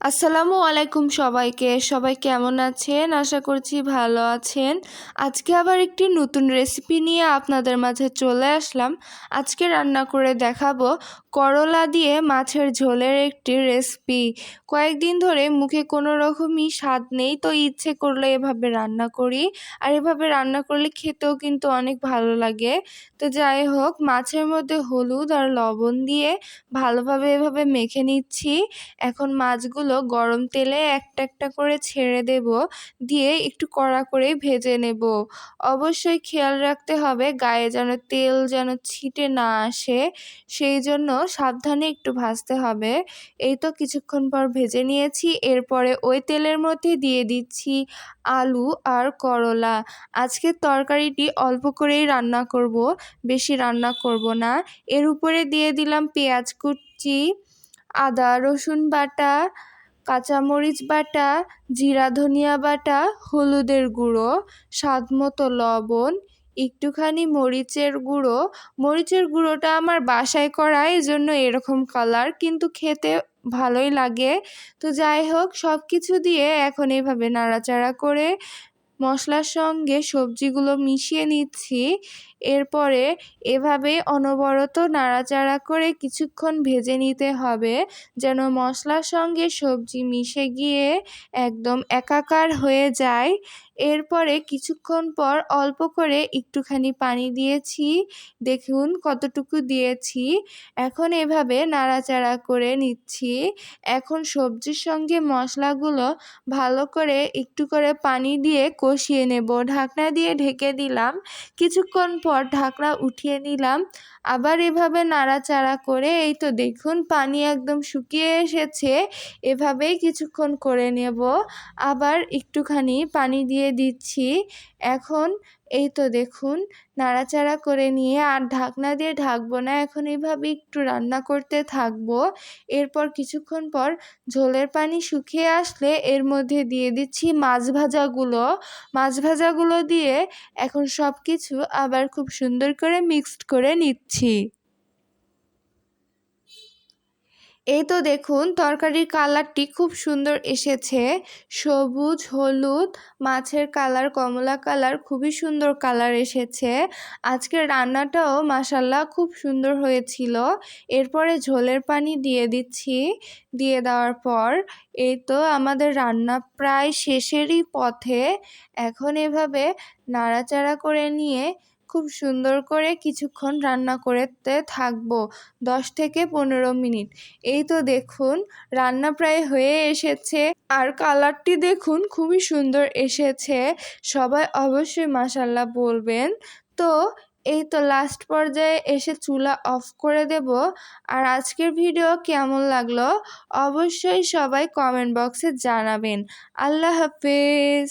আসসালামু আলাইকুম সবাইকে। সবাই কেমন আছেন? আশা করছি ভালো আছেন। আজকে আবার একটি নতুন রেসিপি নিয়ে আপনাদের মাঝে চলে আসলাম। আজকে রান্না করে দেখাবো করলা দিয়ে মাছের ঝোলের একটি রেসিপি কয়েকদিন ধরে মুখে কোনো রকমই স্বাদ নেই, তো ইচ্ছে করলে এভাবে রান্না করি। আর এভাবে রান্না করলে খেতেও কিন্তু অনেক ভালো লাগে। তো যাই হোক, মাছের মধ্যে হলুদ আর লবণ দিয়ে ভালোভাবে এভাবে মেখে নিচ্ছি। এখন মাছগুলো গরম তেলে একটা একটা করে ছেড়ে দেব, দিয়ে একটু কড়া করে ভেজে নেব। অবশ্যই খেয়াল রাখতে হবে, গায়ে যেন তেল যেন ছিটে না আসে। সেই জন্য সাবধানে একটু ভাজতে হবে। এই তো কিছুক্ষণ পর ভেজে নিয়েছি। এরপরে ওই তেলের মধ্যে দিয়ে দিচ্ছি আলু আর করলা। আজকের তরকারিটি অল্প করেই রান্না করব, বেশি রান্না করব না। এর উপরে দিয়ে দিলাম পেঁয়াজ কুচি, আদা, রসুন বাটা, কাঁচামরিচ বাটা, জিরা ধনিয়া বাটা, হলুদের গুঁড়ো, স্বাদ মতো লবণ একটুখানি মরিচের গুঁড়ো। মরিচের গুঁড়োটা আমার বাসায় করা এই জন্য এরকম কালার কিন্তু খেতে ভালোই লাগে। তো যাই হোক সব কিছু দিয়ে এখন এইভাবে নাড়াচাড়া করে মশলার সঙ্গে সবজিগুলো মিশিয়ে নিচ্ছি। এরপরে এভাবে অনবরত নাড়াচাড়া করে কিছুক্ষণ ভেজে নিতে হবে, যেন মশলার সঙ্গে সবজি মিশে গিয়ে একদম একাকার হয়ে যায়। এরপরে কিছুক্ষণ পর অল্প করে একটুখানি পানি দিয়েছি। দেখুন কতটুকু দিয়েছি। এখন এভাবে নাড়াচাড়া করে নিচ্ছি। এখন সবজির সঙ্গে মশলাগুলো ভালো করে একটু করে পানি দিয়ে কষিয়ে নেব। ঢাকনা দিয়ে ঢেকে দিলাম। কিছুক্ষণ পর ঢাকনা উঠিয়ে নিলাম। আবার এভাবে নাড়াচাড়া করে, এই তো দেখুন পানি একদম শুকিয়ে এসেছে, এভাবেই কিছুক্ষণ করে নেব। আবার একটুখানি পানি দিয়ে দিচ্ছি। এখন এই তো দেখুন, নাড়াচাড়া করে নিয়ে আর ঢাকনা দিয়ে ঢাকবো না, এখন এইভাবে একটু রান্না করতে থাকব। এরপর কিছুক্ষণ পর ঝোলের পানি শুকিয়ে আসলে এর মধ্যে দিয়ে দিচ্ছি মাছ ভাজাগুলো। মাছ ভাজাগুলো দিয়ে এখন সব কিছু আবার খুব সুন্দর করে মিক্সড করে নিচ্ছি। এই তো দেখুন, তরকারির কালারটি খুব সুন্দর এসেছে। সবুজ, হলুদ, মাছের কালার, কমলা কালার, খুবই সুন্দর কালার এসেছে। আজকের রান্নাটাও মাসাল্লাহ খুব সুন্দর হয়েছিল। এরপরে ঝোলের পানি দিয়ে দিচ্ছি। দিয়ে দেওয়ার পর এই তো আমাদের রান্না প্রায় শেষেরই পথে। এখন এভাবে নাড়াচাড়া করে নিয়ে খুব সুন্দর করে কিছুক্ষণ রান্না করতে থাকব, দশ থেকে পনেরো মিনিট। এই তো দেখুন, রান্না প্রায় হয়ে এসেছে আর কালারটি দেখুন খুবই সুন্দর এসেছে। সবাই অবশ্যই মাসাল্লাহ বলবেন। তো এই তো লাস্ট পর্যায়ে এসে চুলা অফ করে দেব। আর আজকের ভিডিও কেমন লাগল? অবশ্যই সবাই কমেন্ট বক্সে জানাবেন। আল্লাহ হাফেজ।